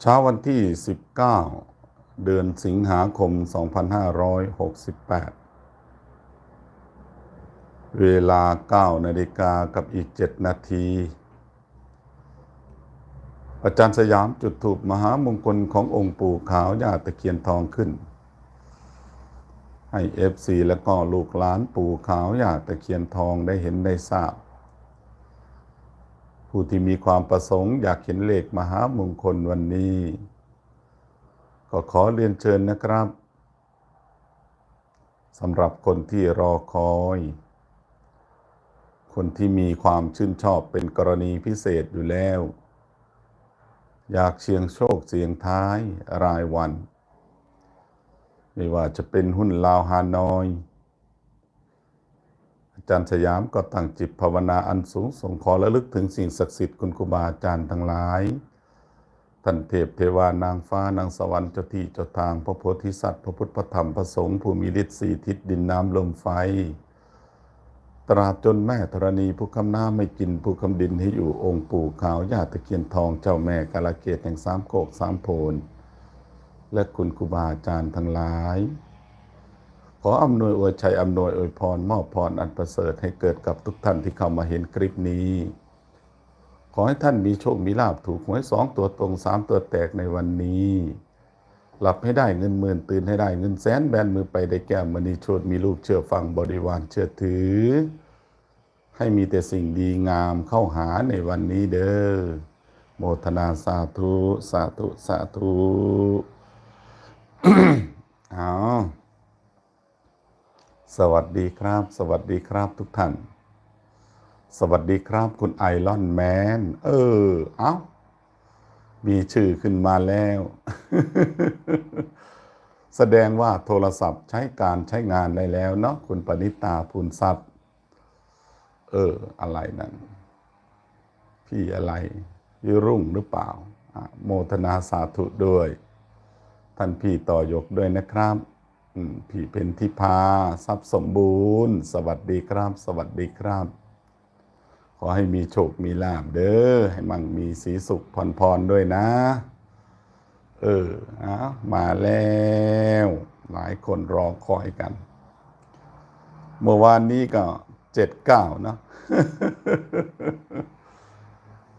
เช้าวันที่ 19 เดือนสิงหาคม 2568 เวลา 9 นาฬิกากับอีก 7 นาที อาจารย์สยามจุดถูปมหามงคลขององค์ปู่ขาวยาตะเคียนทองขึ้น ให้เอฟซีและก็ลูกหลานปู่ขาวยาตะเคียนทองได้เห็นได้ทราบ ผู้ที่มีความประสงค์อยากเห็นเลขมหามงคลวันนี้ ก็ขอเรียนเชิญนะครับสำหรับคนที่รอคอย คนที่มีความชื่นชอบเป็นกรณีพิเศษอยู่แล้ว อยากเชียงโชคเสียงท้ายรายวัน ไม่ว่าจะเป็นหุ้นลาวฮานอย จารย์สยามก็ตั้งจิตภาวนาอันสูงส่งขอระลึกถึงสิ่งศักดิ์สิทธิ์คุณครูบาอาจารย์ทั้งหลาย ท่านเทพเทวานางฟ้านางสวรรค์เจ้าที่เจ้าทาง พระโพธิสัตว์ พระพุทธพระธรรมพระสงฆ์ผู้มีฤทธิ์สี่ทิศดินน้ำลมไฟ ตราบจนแม่ธรณีผู้คำน้ำไม่กินผู้คำดินให้อยู่องค์ปู่ขาวญาติเคียนทองเจ้าแม่กาลเกตแห่งสามโคกสามโพนและคุณครูบาอาจารย์ทั้งหลาย ขออำนวยอวยชัยอำนวยอวยพร มอบพรอันประเสริฐให้เกิดกับทุกท่านที่เข้ามาเห็นคลิปนี้ ขอให้ท่านมีโชค มีลาภถูกหวยสองตัวตรงสามตัวแตกในวันนี้ หลับให้ได้เงินหมื่นตื่นให้ได้เงินแสนแบนมือไปได้แก้วมณีโชดมีลูกเชื่อฟังบริวารเชื่อถือ ให้มีแต่สิ่งดีงามเข้าหาในวันนี้เด้อโมทนาสาธุสาธุสาธุเอา สวัสดีครับ สวัสดีครับทุกท่าน สวัสดีครับคุณไอรอนแมน เออ เอ้า มีชื่อขึ้นมาแล้ว แสดงว่าโทรศัพท์ใช้การใช้งานได้แล้วเนาะคุณปณิตาพูนทรัพย์ เออ อะไรนั่น พี่อะไรพี่รุ่งหรือเปล่า โมทนาสาธุด้วย ท่านพี่ต่อยกด้วยนะครับ พี่เป็นทิพาทรัพย์สมบูรณ์ สวัสดีครับ สวัสดีครับ ขอให้มีโชค มีลาบเด้อ ให้มั่งมีสีสุขผ่อนพรด้วยนะ เออเอามาแล้ว หลายคนรอคอยกัน เมื่อวานนี้ก็เจ็ดเก้าเนาะ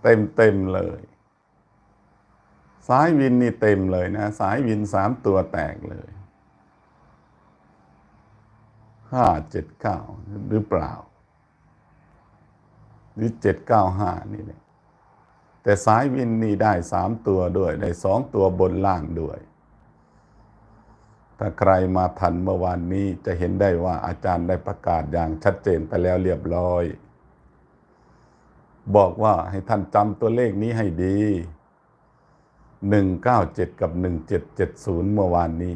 เต็มเต็มๆเลย สายวินนี่เต็มเลยนะ สายวินสามตัวแตกเลย ห้าเจ็ดเก้าหรือเปล่า หรือเจ็ดเก้าห้านี่แหละแต่สายวินนี่ได้สามตัวด้วย ได้สองตัวบนล่างด้วย ถ้าใครมาทันเมื่อวานนี้จะเห็นได้ว่าอาจารย์ได้ประกาศอย่างชัดเจนไปแล้วเรียบร้อย บอกว่าให้ท่านจำตัวเลขนี้ให้ดี197กับ1770เมื่อวานนี้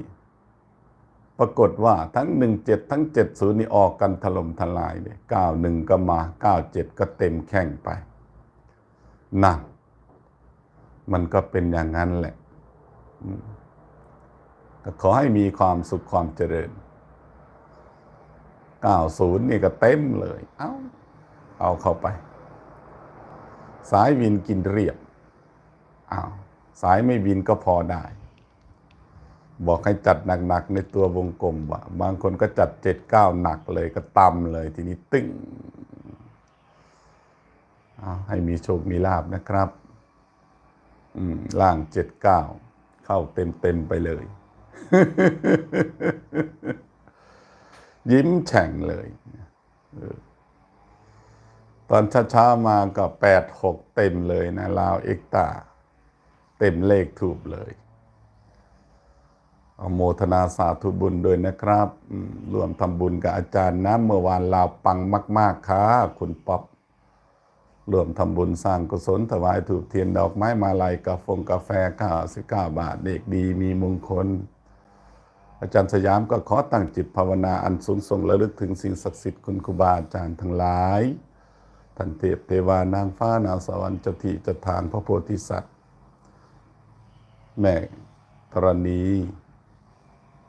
ปรากฏว่าทั้ง 17 ทั้ง 70 นี่ออกกันถล่มทลายเลย91 ก็มา 97 ก็เต็มแข้งไปนั่นมันก็เป็นอย่างนั้นแหละก็ขอให้มีความสุขความเจริญ 90 นี่ก็เต็มเลย เอาเอาเข้าไป สายวินกินเรียบอ้าวสายไม่วินก็พอได้ บอกให้จัดหนักๆในตัววงกลมว่าบางคนก็จัดเจ็ดเก้าหนักเลยก็ตำเลย ทีนี้ตึ้งอ้าวให้มีโชคมีลาบนะครับอืมล่างเจ็ดเก้าเข้าเต็มเต็มๆไปเลย ยิ้มแฉ่งเลย ตอนช้าๆมาก็แปดหกเต็มเลยนะลาวเอกตา เต็มเลขถูกเลย อโมทนาสาธุบุญด้วยนะครับร่วมทำบุญกับอาจารย์นะเมื่อวานลาวปังมาก ๆค่ะคุณป๊อปร่วมทำบุญสร้างกุศลถวายถูกเทียนดอกไม้มาลัยกาฟงกาแฟข้าวสิก้าบาทเด็กดีมีมงคล อาจารย์สยามก็ขอตั้งจิตภาวนาอันสูงส่งระลึกถึงสิ่งศักดิ์สิทธิ์คุณครูบาอาจารย์ทั้งหลายท่านเทพเทวานางฟ้านางสวรรค์จ้าที่เจ้าทางพระโพธิสัตว์ แม่ธรณี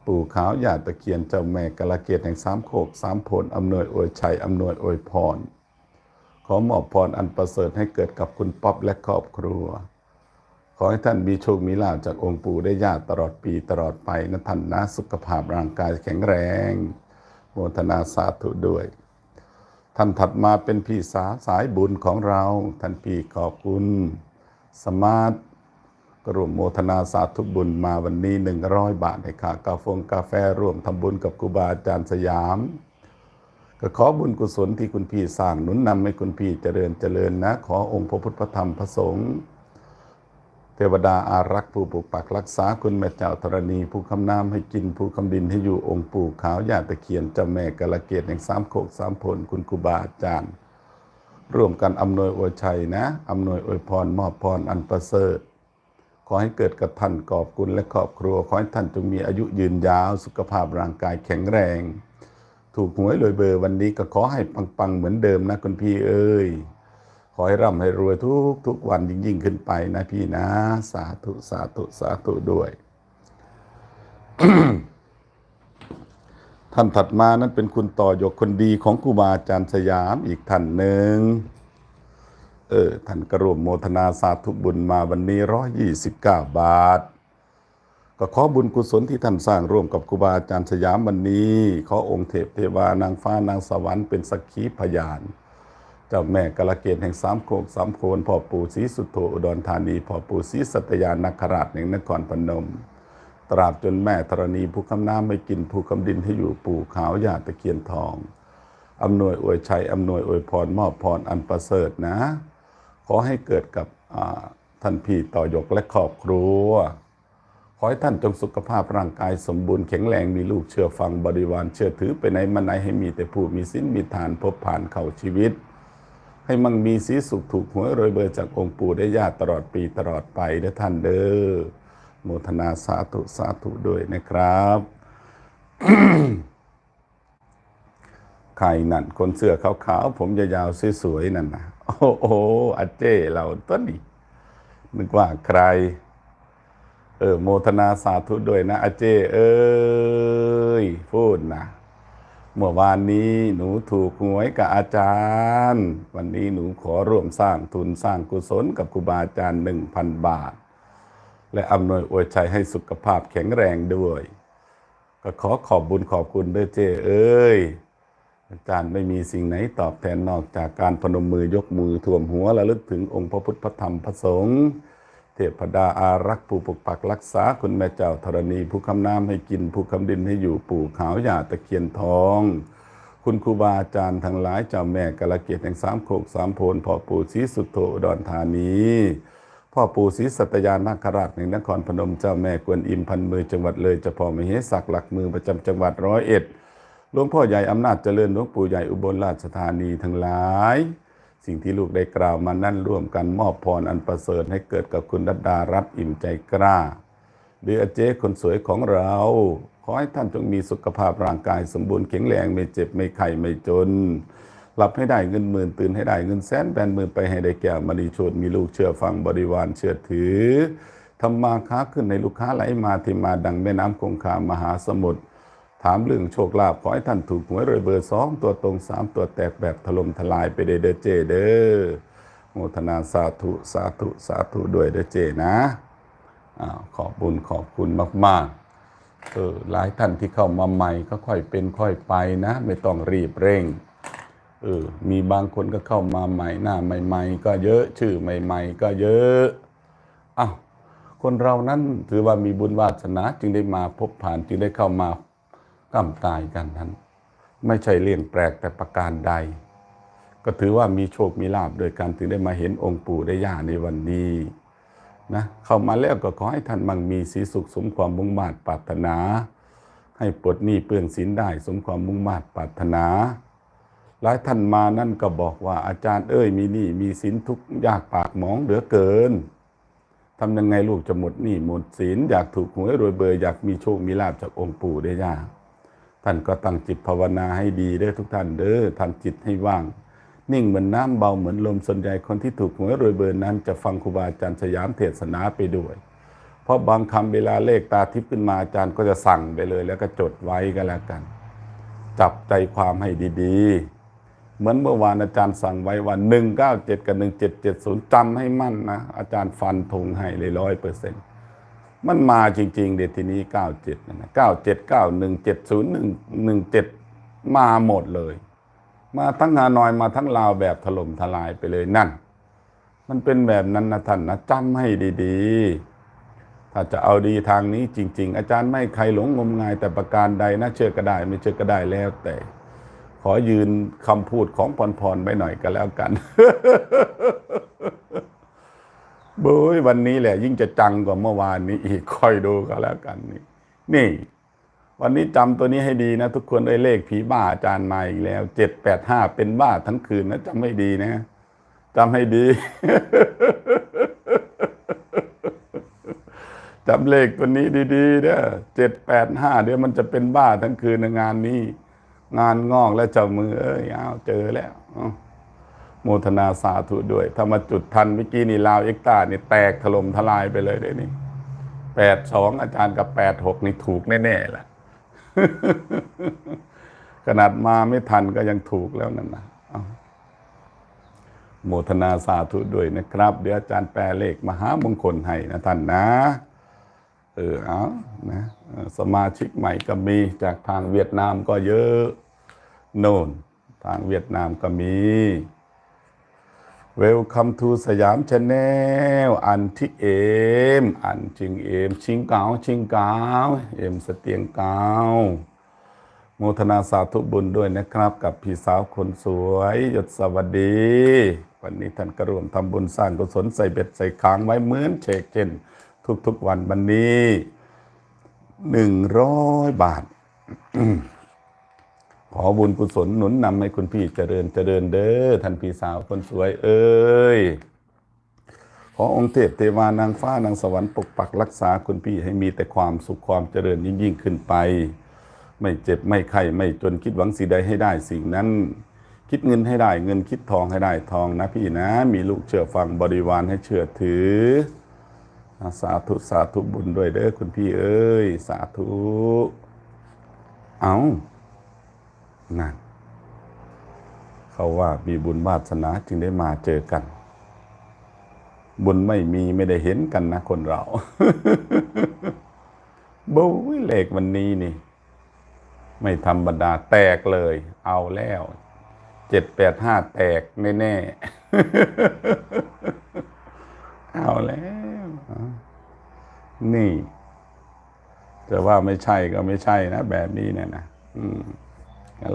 ปู่ขาวหยาตะเคียนเจ้าแม่กะละเกตแห่งสามโคกสามโพนอำนวยอวยชัยอำนวยอวยพร ขอมอบพรอันประเสริฐให้เกิดกับคุณป๊อปและครอบครัว ขอให้ท่านมีโชคมีลาภจากองค์ปู่ได้ญาติตลอดปีตลอดไปนะท่านนะสุขภาพร่างกายแข็งแรงโมทนาสาธุด้วย ท่านถัดมาเป็นพี่สาสายบุญของเรา ท่านพี่ขอบคุณ สมาร์ท กรวมโมทนาสาธุบุญมาวันนี้ 100 บาทในค่ากาแฟงกาแฟร่วมทำบุญกับครูบาอาจารย์สยาม ก็ขอบุญกุศลที่คุณพี่สร้างหนุนนำให้คุณพี่เจริญเจริญนะ ขอองค์พระพุทธธรรมพระสงฆ์เทวดาอารักษ์ผู้ปกปักรักษาคุณแม่เจ้าธรณี ผู้คำน้ำให้กินผู้คำดินให้อยู่องค์ปู่ขาวญาติตะเคียนเจ้าแม่กะละเกตแห่งสามโคกสามผลคุณครูบาอาจารย์ ร่วมกันอำนวยอวยชัยนะอำนวยอวยพรมอบพรอันประเสริฐ ขอให้เกิดกับท่านกอบกุลและครอบครัว ขอให้ท่านจงมีอายุยืนยาว สุขภาพร่างกายแข็งแรง ถูกหวยรวยเบอร์วันนี้ก็ขอให้ปังๆเหมือนเดิมนะคุณพี่เอ้ย ขอให้ร่ำให้รวยทุกทุกวันยิ่งยิ่งขึ้นไปนะพี่นะ สาธุสาธุสาธุด้วย ท่านถัดมานั้นเป็นคุณต่อยกคนดีของครูบาอาจารย์สยามอีกท่านหนึ่ง เออท่านกระรวมโมทนาสาธุบุญมาวันนี้ร้อยยี่สิบเก้าบาท ก็ขอบุญกุศลที่ท่านสร้างร่วมกับครูบาอาจารย์สยามวันนี้ ขอองค์เทพเทวานางฟ้านางสวรรค์เป็นสักขีพยานเจ้าแม่กาลเกตแห่งสามโคกสามโคนพ่อปู่ศรีสุโธอุดรธานีพ่อปู่ศรีสัตยานาคราชแห่งนครพนม ตราบจนแม่ธรณีผู้คำน้ำไม่กินผู้คำดินให้อยู่ปู่ขาวหยาตะเคียนทองอำนวยอวยชัยอำนวยอวยพรมอบพรอันประเสริฐนะ อให้เกิดกับท่านพี่ต่อยกและครอบครัว ขอให้ท่านจงสุขภาพร่างกายสมบูรณ์แข็งแรงมีลูกเชื่อฟังบริวารเชื่อถือไปไหนมาไหนให้มีแต่ผู้มีสินมีทานพบผ่านเข้าชีวิต ให้มั่งมีสีสุขถูกหวยรวยเบอร์จากองค์ปู่ได้ญาติตลอดปีตลอดไปเด้อท่านเด้อโมทนาสาธุสาธุด้วยนะครับใครนั่นคนเสื้อขาวๆผมยาวๆสวยๆนั่นนะโอ้โหอาเจ้เราต้นนี่นึกว่าใคร เออโมทนาสาธุด้วยนะอาเจ้เอ้ยพูดนะเมื่อวานนี้หนูถูกหวยกับอาจารย์ วันนี้หนูขอร่วมสร้างทุนสร้างกุศลกับครูบาอาจารย์หนึ่งพันบาท และอำนวยอวยชัยให้สุขภาพแข็งแรงด้วย ก็ขอขอบบุญขอบคุณด้วยเจ้เอ้ย อาจารย์ไม่มีสิ่งไหนตอบแทนนอกจากการพนมมือยกมือท่วมหัวและลึกถึงองค์พระพุทธพระธรรมพระสงฆ์เทพดาอารักษ์ผู้ปกปักรักษาคุณแม่เจ้าธรณี ผู้คำน้ำให้กิน ผู้คำดินให้อยู่ปู่ขาวหยาตะเคียนทอง คุณครูบาอาจารย์ทั้งหลายเจ้าแม่กะละเกียรติแห่งสามโคกสามโพนพ่อปู่ศรีสุโธอุดรธานีพ่อปู่ศรีสัตยานาคราชแห่งนครพนมเจ้าแม่กวนอิมพันมือจังหวัดเลยเจ้าพ่อมเหสักหลักมือประจำจังหวัดร้อยเอ็ด หลวงพ่อใหญ่อำนาจเจริญหลวงปู่ใหญ่อุบลราชธานีทั้งหลาย สิ่งที่ลูกได้กล่าวมานั่นร่วมกันมอบพรอันประเสริฐให้เกิดกับคุณดัดดารัตอิ่มใจกล้าหรืออาเจ๊คนสวยของเรา ขอให้ท่านจงมีสุขภาพร่างกายสมบูรณ์แข็งแรงไม่เจ็บไม่ไข้ไม่จนหลับให้ได้เงินหมื่นตื่นให้ได้เงินแสนแบนหมื่นไปให้ได้แก้วมณีชดมีลูกเชื่อฟังบริวารเชื่อถือทำมาค้าขึ้นในลูกค้าไหลมาเทมาดังแม่น้ำคงคามหาสมุทร ถามเรื่องโชคลาภขอให้ท่านถูกหวยรวยเบอร์สองตัวตรงสามตัวแตกแบบถล่มทลายไปเด้อเด้อเจเด้อโมทนาสาธุสาธุสาธุด้วยเด้อเจนะอ้าวขอบบุญขอบคุณมากๆเออหลายท่านที่เข้ามาใหม่ก็ค่อยเป็นค่อยไปนะ ไม่ต้องรีบเร่งเออมีบางคนก็เข้ามาใหม่หน้าใหม่ ๆ ก็เยอะชื่อใหม่ ๆ ก็เยอะอ้าวคนเรานั้นถือว่ามีบุญวาสนาจึงได้มาพบผ่านจึงได้เข้ามา กล้ำกายกันนั้น ไม่ใช่เรื่องแปลกแต่ประการใด ก็ถือว่ามีโชคมีลาบโดยการถึงได้มาเห็นองค์ปู่ได้ย่าในวันนี้นะเข้ามาแล้วก็ขอให้ท่านมั่งมีสีสุขสมความมุ่งมา่ปรารถนา ให้ปลดหนี้เปลื้องสินได้สมความมุ่งมา่ปรารถนา หลายท่านมานั่นก็บอกว่าอาจารย์เอ้ยมีหนี้มีสินทุกยากปากหมองเหลือเกินทำยังไงลูกจะหมดหนี้หมดสินอยากถูกหวยรวยเบอร์อยากมีโชคมีลาบจากองค์ปู่ได้ยาก ท่านก็ตั้งจิตภาวนาให้ดีเด้อทุกท่านเด้อทำจิตให้ว่าง นิ่งเหมือนน้ำเบาเหมือนลมส่วนใหญ่คนที่ถูกหวยรวยเบอร์นั้นจะฟังครูบาอาจารย์สยามเทศนาไปด้วย เพราะบางคำเวลาเลขตาทิพย์ขึ้นมาอาจารย์ก็จะสั่งไปเลย แล้วก็จดไว้ก็แล้วกัน จับใจความให้ดีๆ เหมือนเมื่อวานอาจารย์สั่งไว้ว่าหนึ่งเก้าเจ็ดกับหนึ่งเจ็ดเจ็ดศูนย์จำให้มั่นนะอาจารย์ฟันธงให้เลยร้อยเปอร์เซ็นต์ มันมาจริง ๆ เดี๋ยวทีนี้เก้าเจ็ดนะเก้าเจ็ดเก้าหนึ่งเจ็ดศูนย์หนึ่งหนึ่งเจ็ดมาหมดเลย มาทั้งฮานอยมาทั้งลาวแบบถล่มทลายไปเลยนั่น มันเป็นแบบนั้นนะท่านนะจำให้ดีๆ ถ้าจะเอาดีทางนี้จริง ๆ อาจารย์ไม่ให้ใครหลงงมงายแต่ประการใดนะเชื่อก็ได้ ไม่เชื่อก็ได้แล้วแต่ ขอยืนคำพูดของพรพรไปหน่อยก็แล้วกัน เบยวันนี้แหละ ยิ่งจะจังกว่าเมื่อวานนี้อีกคอยดูก็แล้วกันนี่ นี่ วันนี้จำตัวนี้ให้ดีนะ ทุกคนได้เลขผีบ้าอาจารย์มาอีกแล้วเจ็ดแปดห้าเป็นบ้าทั้งคืนนะจำให้ดีนะจำให้ดีจำเลขตัวนี้ดีๆเด้อเจ็ดแปดห้าเดี๋ยวมันจะเป็นบ้าทั้งคืนในงานนี้ งานงอกและเจ้ามือเอ้ยเอาเจอแล้วอ้าว โมทนาสาธุด้วย ถ้ามาจุดทันเมื่อกี้นี่ลาวเอ็กตานี่แตกถล่มทลายไปเลยเดี๋ยวนี้แปดสองอาจารย์กับแปดหกนี่ถูกแน่ๆแหละขนาดมาไม่ทันก็ยังถูกแล้วนั่นนะโมทนาสาธุด้วยนะครับ เดี๋ยวอาจารย์แปลเลขมหามงคลให้นะท่านนะ เออเอานะสมาชิกใหม่ก็มีจากทางเวียดนามก็เยอะ โน่น ทางเวียดนามก็มี Welcome to สยามชาแนลอันที่เอม อันจิงเอม ชิงเกาชิงเกาเอมสเตียงเกาโมทนาสาธุบุญด้วยนะครับ กับพี่สาวคนสวยยศสวัสดี วันนี้ท่านก็ร่วมทำบุญสร้างกุศลใส่เบ็ดใส่ค้างไว้เหมือนเชกเช่น ทุกๆวันวันนี้หนึ่งร้อยบาท ขอบุญกุศลหนุนนำให้คุณพี่เจริญเจริญเด้อท่านพี่สาวคนสวยเอ้ยขอองค์เทพเทวานางฟ้านางสวรรค์ปกปักรักษาคุณพี่ให้มีแต่ความสุขความเจริญยิ่งยิ่งขึ้นไป ไม่เจ็บไม่ไข้ไม่จนคิดหวังสิ่งใดให้ได้สิ่งนั้น คิดเงินให้ได้เงินคิดทองให้ได้ทองนะพี่นะ มีลูกเชื่อฟังบริวารให้เชื่อถือสาธุสาธุบุญด้วยเด้อคุณพี่เอ้ย สาธุเอา นั่นเขาว่ามีบุญวาสนาจึงได้มาเจอกัน บุญไม่มีไม่ได้เห็นกันนะคนเราบุ้ยเลขวันนี้นี่ ไม่ธรรมดาแตกเลย เอาแล้ว เจ็ดแปดห้าแตกแน่ๆ เอาแล้ว นี่จะว่าไม่ใช่ก็ไม่ใช่นะ แบบนี้เนี่ยนะ อืม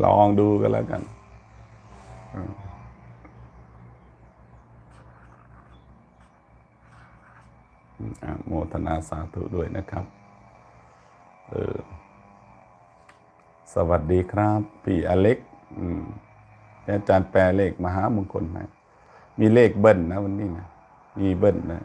ลองดูกันแล้วกันโมทนาสาธุด้วยนะครับเออสวัสดีครับ พี่อเล็ก อืมอาจารย์แปลเลขมหามงคลให้มีเลขเบิ้ลนะวันนี้นะ มีเบิ้ลนะ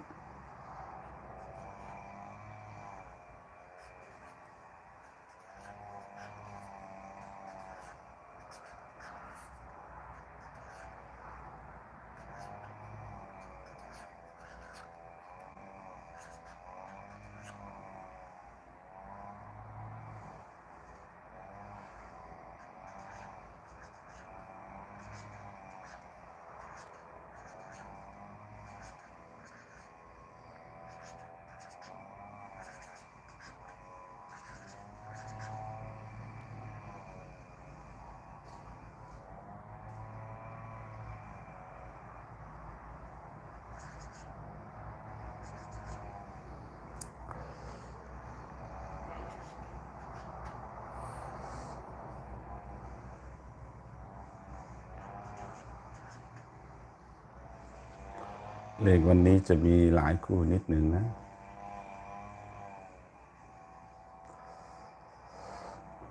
เลขวันนี้จะมีหลายคู่นิดหนึ่งนะ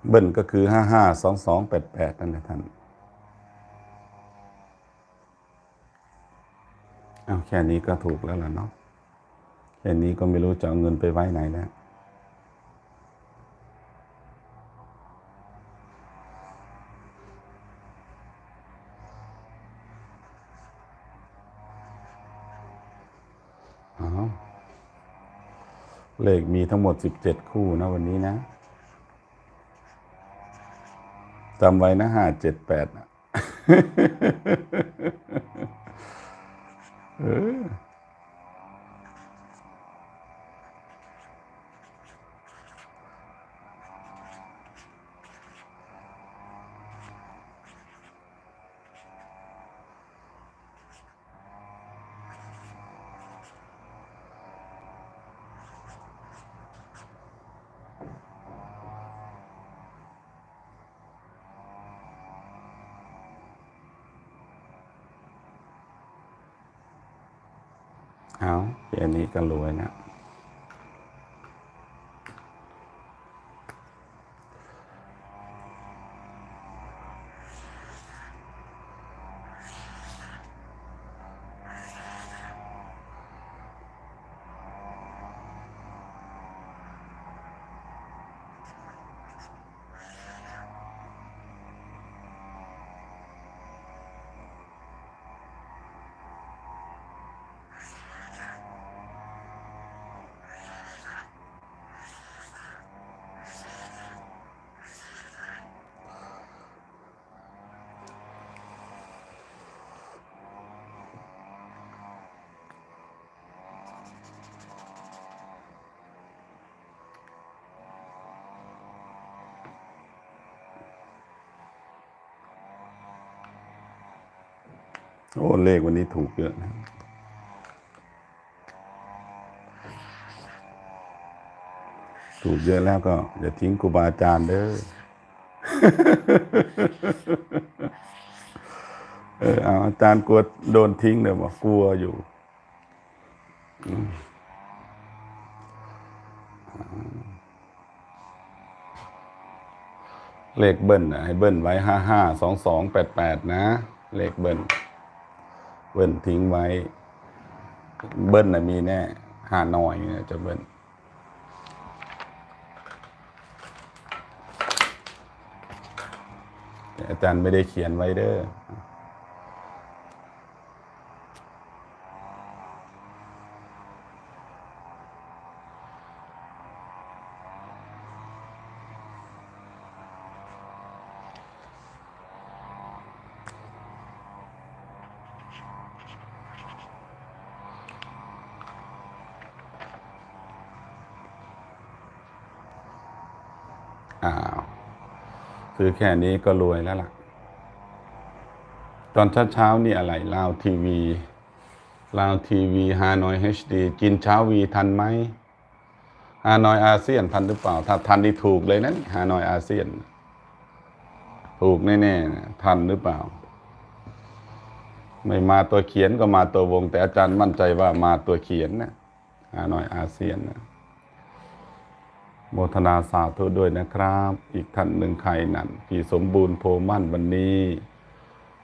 เบิ้ลก็คือห้าห้าสองสองแปดแปดนั่นแหละท่านเอาแค่นี้ก็ถูกแล้วล่ะเนาะแค่นี้ก็ไม่รู้จะเอาเงินไปไว้ไหนแล้ว เลขมีทั้งหมดสิบเจ็ดคู่นะวันนี้นะจำไว้นะห้าเจ็ดแปดนะเออ เอา กันรวยเนี่ย โอ้เลขวันนี้ถูกเยอะนะถูกเยอะแล้วก็อย่าทิ้งครูบาอาจารย์เด้อ เออเอาอาจารย์กลัวโดนทิ้งเดี๋ยวบอกกลัวอยู่ เลขเบิ้ลนะให้เบิ้ลไว้ห้าห้าสองสองแปดแปดนะ เลขเบิ้ล เบิ้ลทิ้งไว้ เบิ้ลน่ะมีแน่หาหน่อยนะจะเบิ้ลอาจารย์ไม่ได้เขียนไว้เด้อ อ้าวซื้อแค่นี้ก็รวยแล้วล่ะ ตอนเช้าๆนี่อะไรลาวทีวีลาวทีวีฮานอยเฮชดีกินเช้าวีทันไหมฮานอยอาเซียนทันหรือเปล่า ถ้าทันนี่ถูกเลยนะฮานอยอาเซียน ถูกแน่ๆนะทันหรือเปล่า ไม่มาตัวเขียนก็มาตัววง แต่อาจารย์มั่นใจว่ามาตัวเขียนนะฮานอยอาเซียนนะ โมทนาสาธุด้วยนะครับ อีกท่านหนึ่งใครนั่นพี่สมบูรณ์โพมั่นวันนี้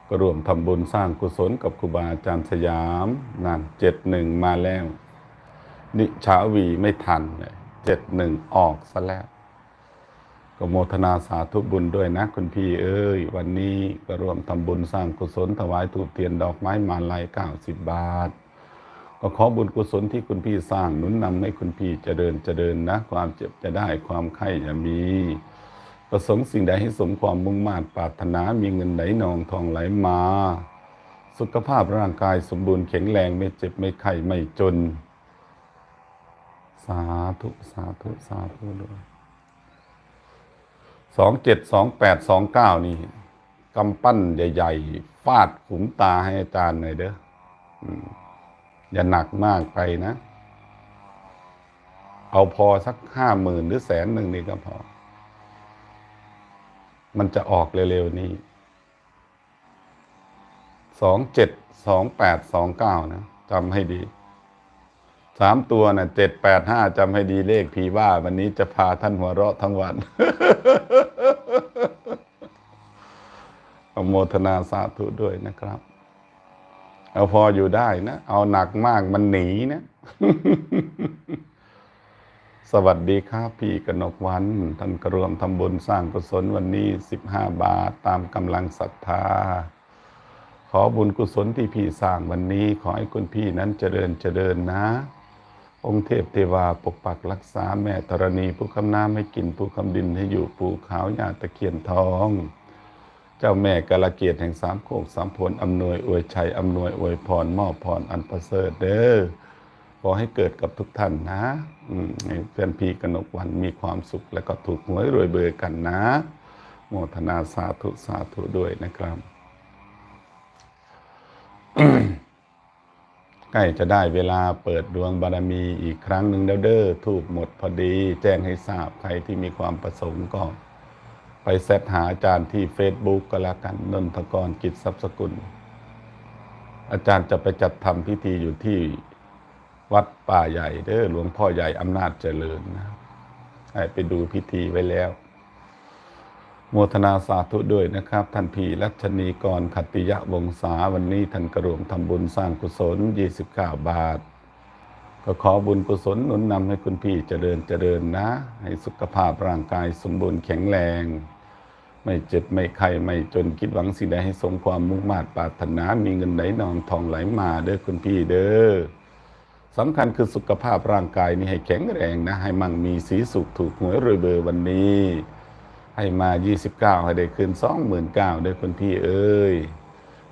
ก็ร่วมทำบุญสร้างกุศลกับครูบาอาจารย์สยามนั่นเจ็ดหนึ่งมาแล้ว นิชาวีไม่ทันเลยเจ็ดหนึ่งออกซะแล้ว ก็โมทนาสาธุบุญด้วยนะคุณพี่เอ้ย วันนี้ก็ร่วมทำบุญสร้างกุศลถวายถูกเทียนดอกไม้มาลัยเก้าสิบบาท ก็ขอบุญกุศลที่คุณพี่สร้างหนุนนำให้คุณพี่เจริญเจริญนะ ความเจ็บจะได้ความไข้จะมี ประสงค์สิ่งใดให้สมความมุ่งมา่ปรารถนามีเงินไหลนองทองไหลมา สุขภาพร่างกายสมบูรณ์แข็งแรงไม่เจ็บไม่ไข้ไม่จน สาธุสาธุสาธุด้วยสองเจ็ดสองแปดสองเก้านี่กำปั้นใหญ่ ๆ ฟาดขุมตาให้อาจารย์หน่อยเด้อ อย่าหนักมากไปนะ เอาพอสักห้าหมื่นหรือแสนหนึ่งนี่ก็พอ มันจะออกเร็วๆนี้สองเจ็ดสองแปดสองเก้านะจำให้ดีสามตัวนะ่ะเจ็ดแปดห้าจำให้ดีเลขผีว่าวันนี้จะพาท่านหัวเราะทั้งวันอโมทนาสาธุด้วยนะครับ เอาพออยู่ได้นะ เอาหนักมากมันหนีนะ สวัสดีครับพี่กนกวัน ท่านกระรวมทำบุญสร้างกุศลวันนี้สิบห้าบาทตามกำลังศรัทธา ขอบุญกุศลที่พี่สร้างวันนี้ ขอให้คุณพี่นั้นเจริญเจริญนะ องค์เทพเทวาปกปักรักษาแม่ธรณีผู้คำน้ำให้กินผู้คำดินให้อยู่ปูเขาหญ้าตะเคียนทอง เจ้าแม่กาลเกียรติแห่งสามโคกสามผลอำนวยอวยชัยอำนวยอวยพรมอบพรอันประเสริฐเด้อขอให้เกิดกับทุกท่านนะอืมให้เพื่อนพีกนกวันมีความสุขและก็ถูกหวยรวยเบอร์กันนะ โมทนาสาธุสาธุด้วยนะครับ ใกล้จะได้เวลาเปิดดวงบารมีอีกครั้งหนึ่งแล้วเด้อถูกหมดพอดี แจ้งให้ทราบใครที่มีความประสงค์ก็ ไปแซดหาอาจารย์ที่ Facebook ก็แล้วกันนนทกรกิจทรัพย์สกุล อาจารย์จะไปจัดทำพิธีอยู่ที่วัดป่าใหญ่เด้อหลวงพ่อใหญ่อำนาจเจริญนะให้ไปดูพิธีไว้แล้วโมทนาสาธุด้วยนะครับ ท่านพีรัชนีกรขัตติยะวงศาวันนี้ท่านกระรวมทำบุญสร้างกุศล 29 บาท ก็ขอบุญกุศลหนุนนำให้คุณพี่เจริญเจริญนะ ให้สุขภาพร่างกายสมบูรณ์แข็งแรง ไม่เจ็บไม่ไข้ไม่จนคิดหวังสิ่งใดให้สมความมุ่งมา่ปรารถนา มีเงินไหลนองทองไหลมาเด้อคุณพี่เด้อสำคัญคือสุขภาพร่างกายนี่ให้แข็งแรงนะ ให้มั่งมีสีสุขถูกหวยรวยเบอร์วันนี้ ให้มา 29 ให้ได้คืน29,000ด้วยคุณพี่เอ้ย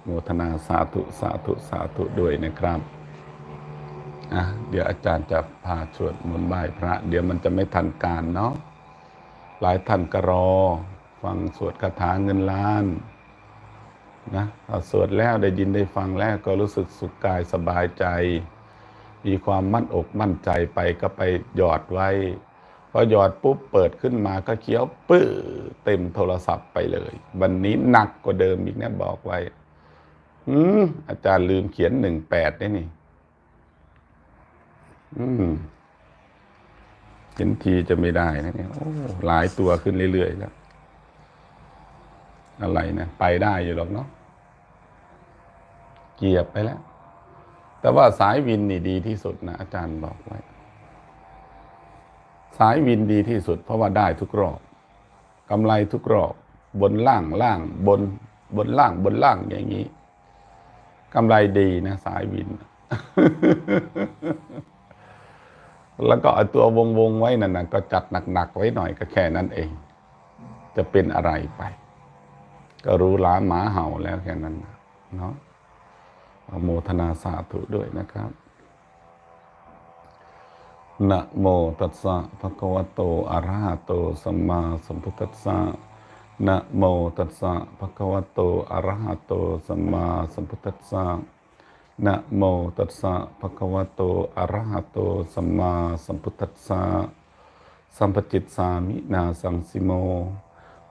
โมทนาสาธุสาธุสาธุด้วยนะครับอะเดี๋ยวอาจารย์จะพาสวดมนต์ไหว้พระ เดี๋ยวมันจะไม่ทันการเนาะหลายท่านก็รอ ฟังสวดคาถาเงินล้านนะสวดแล้วได้ยินได้ฟังแล้วก็รู้สึกสุขกายสบายใจ มีความมั่นอกมั่นใจไปก็ไปหยอดไว้พอหยอดปุ๊บเปิดขึ้นมาก็เคี้ยวปื้อเต็มโทรศัพท์ไปเลย วันนี้หนักกว่าเดิมอีกนะบอกไว้อืมอาจารย์ลืมเขียนหนึ่งแปดได้นี่อืมเห็นทีจะไม่ได้นะเนี่ยโอ้หลายตัวขึ้นเรื่อยๆแล้ว อะไรนะไปได้อยู่หรอกเนาะเกียบไปแล้ว แต่ว่าสายวินนี่ดีที่สุดนะอาจารย์บอกไว้ สายวินดีที่สุด เพราะว่าได้ทุกรอบกำไรทุกรอบ บนล่างล่างบน บนล่างบนล่างอย่างนี้กำไรดีนะ สายวิน แล้วก็เอาตัววงวงไว้นั่นนะก็จัดหนักๆไว้หน่อยก็แค่นั้นเอง จะเป็นอะไรไป ก็รู้ล้านหมาเห่าแล้วแค่นั้นเนาะโมทนาสาธุด้วยนะครับนะโมตัสสะภะคะวะโตอะระหะโตสัมมาสัมพุทธัสสะนะโมตัสสะภะคะวะโตอะระหะโตสัมมาสัมพุทธัสสะนะโมตัสสะภะคะวะโตอะระหะโตสัมมาสัมพุทธัสสะสัมปจิตสามินาสังสิโม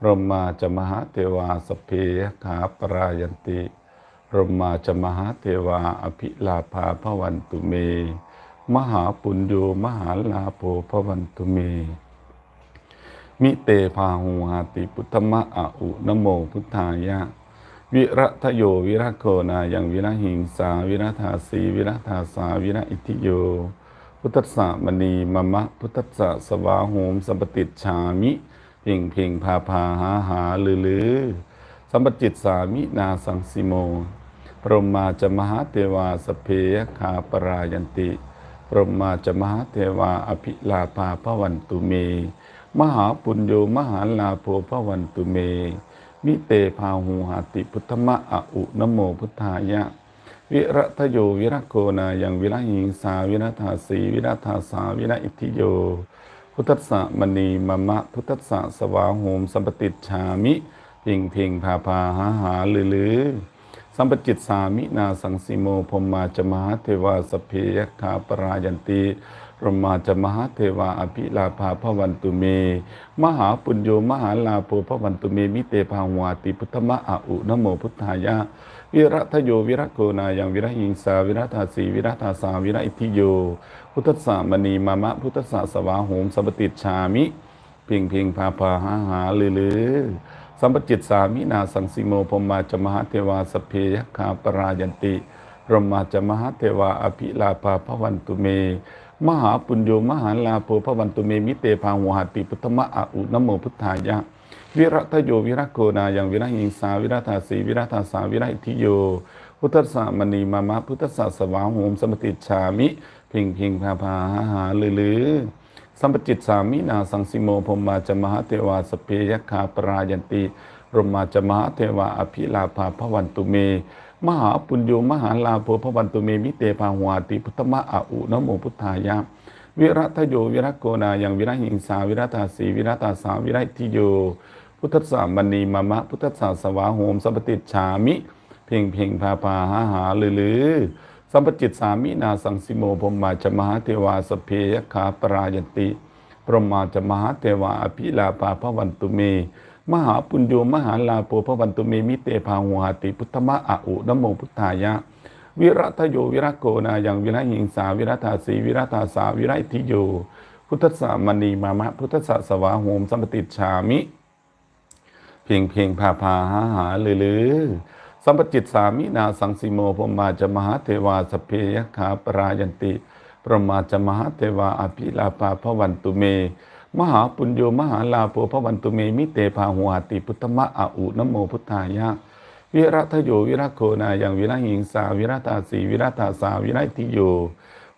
รมมาจะมหาเทวาสเพขาปรายันติรมมาจะมหาเทวาอภิลาภาพวันตุเม มหาปุญโยมหาลาโภพวันตุเม มิเตพาหูหาติพุทธมะอะอุนโมพุทธายะ วิรัตโยวิรัโคนายังวิรหิงสาวิรัธาสีวิรัธาสาวิรอิทิโย พุทธสสะมณีมะมะพุทธสสะสวาโหมสัมปติชามิ เพ่งเพ่งพาพาหาหาลือลือสัมปจิตสามินาสังสิโม พรหมาจะมหาเทวาสเพยคาปรายันติ พรหมาจะมหาเทวาอภิลาภาพวันตุเม มหาปุญโยมหาลาโภพวันตุเม มิเตพาหูหาติพุทธมะอะอุนโมพุทธายะ วิรัตโยวิรัโกนายังวิรหิงสาวิรัธาสีวิรัธาสาวิรอิทิโย พุทธัสสะมณีมะมะ พุทธัสสะสวาโหมสัมปติชามิพิงพิงพาพาหาหาลือลือสัมปจิตสามินาสังสิโมพรมาจมหาเทวาสเพยคาปรายันติรมาจมหาเทวาอภิลาภาพวันตุเม มหาปุญโยมหาลาโภพวันตุเมมิเตภาวาติพุทธมะอะอุนโมพุทธายะ วิรัตโยวิรัตโกนายังวิรหิงสาวิรัตาสีวิรัตาสาวิรอิทธิโย พุทธสสะมณีมามะพุทธสสะสวาโหมสัมปติชามิ เพียงเพียงพาพาหาหาลือลือสัมปจิตสามินาสังสิโมพรหมาจมหาเทวาสเพยคาปรายันติรมาจมหาเทวาอภิลาภาพวันตุเม มหาปุญโยมหาลาโภพวันตุเมมิเตพาหัวหติพุทธมะอะอุนโมพุทธายะ วิรัตโยวิรัโกนาอยังวิรัหิงสาวิรัตาสีวิรัตาสาวิรอิทธิโย พุทธสสะมณีมามะพุทธสสะสวาโหมสมติชามิ พิงพิงพาพาหาหาลือลือสัมปจิตสามินาสังสิโมพรมาจมหาเทวาสเพยคาปรายันติรมาจมหาเทวาอภิลาภาพวันตุเม มหาปุญโยมหาลาโภพวันตุเมมิเตภาหวาติพุทธมะอาอุนโมพุทธายะวิรัตโยวิรัโกนาอยังวิรัตหิงสาวิรัตาสีวิรัตาสาวิรัตทิโย พุทธสามณีมะมะ พุทธสาสวาโหมสัมปติชามิ เพ่งเพ่งพาพาหาหาลือลือสัมปจิตสามินาสังสิโมพรมาจมหาเทวาสเพยคาปรายติ พรหมาจมหาเทวาอภิลาภาพวันตุเม มหาปุญโยมหาลาโปพวันตุเมมิเตภาหัวหติพุทธมะอาอุนโมพุทธายะ วิรัตโยวิรัโกนายังวิรัหิงสาวิรัตาสีวิรัตาสาวิรัตทิโย พุทธสามณีมามะพุทธสสวาโหมสัมปติชามิ เพียงเพียงพาพาหาหาลือลือสัมปจิตสามินาสังสิโมพรหมาจะมหาเทวาสเพยขาปรายันติ พรหมาจะมหาเทวาอภิลาภาพวันตุเม มหาปุญโยมหาลาโภพวันตุเม มิเตภาหัวติพุทธมะอาอุนโมพุทธายะ วิรัตโยวิรัตโคนายังวิรัตหิงสาวิรัตาสีวิรัตาสาวิรัติโย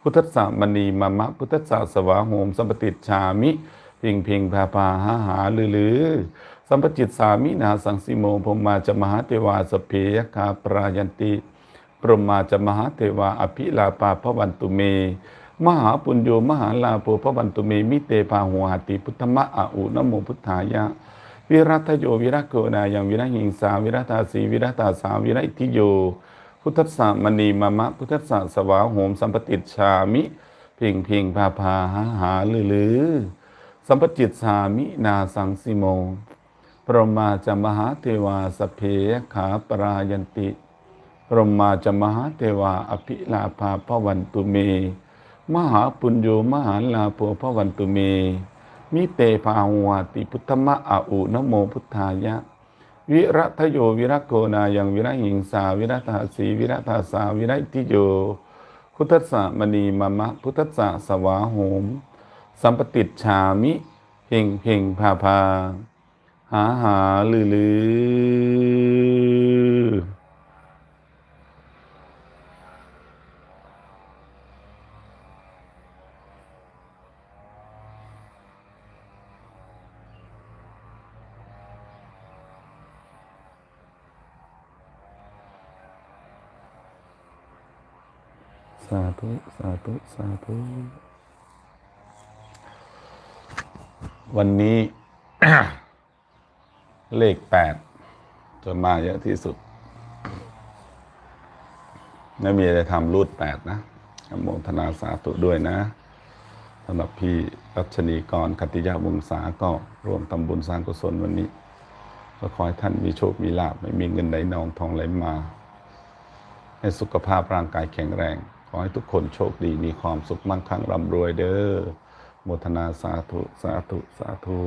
พุทธสามณีมามะพุทธสาสวาโหมสัมปติชามิ เพิงเพิงพาพาหาหาลือลือ สัมปจิตสามินาสังสิโมพรหมาจะมหาเทวาสเพยคาปรายันติพรหมาจะมหาเทวาอภิลาภาพวันตุเม มหาปุญโยมหาลาโภพวันตุเม มิเตภาหัวหติพุทธมะอาอุนโมพุทธายะ วิรัตโยวิรัตโกนายังวิรัหิงสาวิรัตาสีวิรัตาสาวิรัตทิโย พุทธสามณีมามะพุทธสสวาโหมสัมปติชามิเพ่งเพ่งพาพาหาหาลือลือสัมปจิตสามินาสังสิโม ปรมาจมหาเทวาสเพขาปรายันติปรมาจมหาเทวาอภิลาภาพวันตุเม มหาปุญโยมหาลาโภพวันตุเม มิเตภาหวาติพุทธมะอาอุนโมพุทธายะ วิรัตโยวิรัโกนายังวิรัหิงสาวิรัตาสีวิรัตาสาวิรัติโยพุทธสามณีมามะพุทธสสวาโหม สัมปติชามิ เพ่งเพ่งพาพา หาหาลือลือสาธุ สาธุ สาธุ วันนี้ เลขแปดจะมาเยอะที่สุดไม่มีอะไรทำรูดแปดนะโมทนาสาธุด้วยนะสำหรับพี่รัชนีกรคติยาวงศาก็ร่วมทำบุญสร้างกุศลวันนี้ ก็ขอให้ท่านมีโชค มีลาภไม่มีเงินไหลนองทองไหลมา ให้สุขภาพร่างกายแข็งแรง ขอให้ทุกคนโชคดีมีความสุขมั่งคั่งร่ำรวยเด้อโมทนาสาธุ สาธุ สาธุ